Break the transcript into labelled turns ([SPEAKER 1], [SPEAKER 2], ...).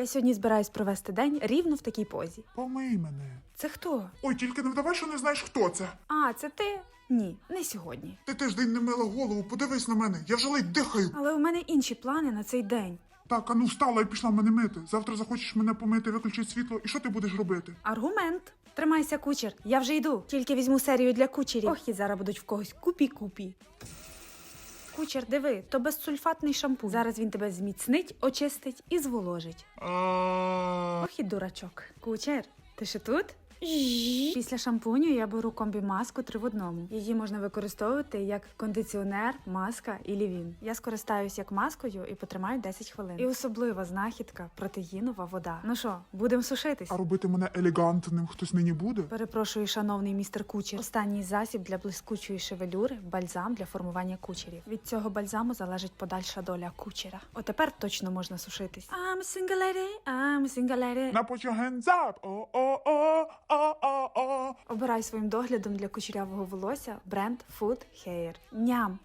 [SPEAKER 1] Я сьогодні збираюсь провести день рівно в такій позі.
[SPEAKER 2] Помий мене.
[SPEAKER 1] Це хто?
[SPEAKER 2] Ой, тільки не вдавай, що не знаєш, хто це.
[SPEAKER 1] А, це ти? Ні, не сьогодні.
[SPEAKER 2] Ти тиждень не мила голову, подивись на мене, я вже ледь дихаю.
[SPEAKER 1] Але у мене інші плани на цей день.
[SPEAKER 2] Так, а ну встала і пішла мене мити. Завтра захочеш мене помити, виключить світло, і що ти будеш робити?
[SPEAKER 1] Аргумент. Тримайся, кучер. Я вже йду. Тільки візьму серію для кучерів. Ох, і зараз будуть в когось купі-купі. Кучер, диви, то безсульфатний шампунь. Зараз він тебе зміцнить, очистить і зволожить. Ох і дурачок. Кучер, ти ще тут? Після шампуню я беру комбі-маску три в одному. Її можна використовувати як кондиціонер, маска і лівін. Я скористаюсь як маскою і потримаю 10 хвилин. І особлива знахідка протеїнова вода. Ну що, будемо сушитись?
[SPEAKER 2] А робити мене елегантним хтось нині буде?
[SPEAKER 1] Перепрошую, шановний містер Кучер. Останній засіб для блискучої шевелюри бальзам для формування кучерів. Від цього бальзаму залежить подальша доля кучера. Отепер точно можна сушитись. I'm a single lady, I'm single lady.
[SPEAKER 2] На put hands up! О.
[SPEAKER 1] Обирай своїм доглядом для кучерявого волосся бренд Food Hair. Ням!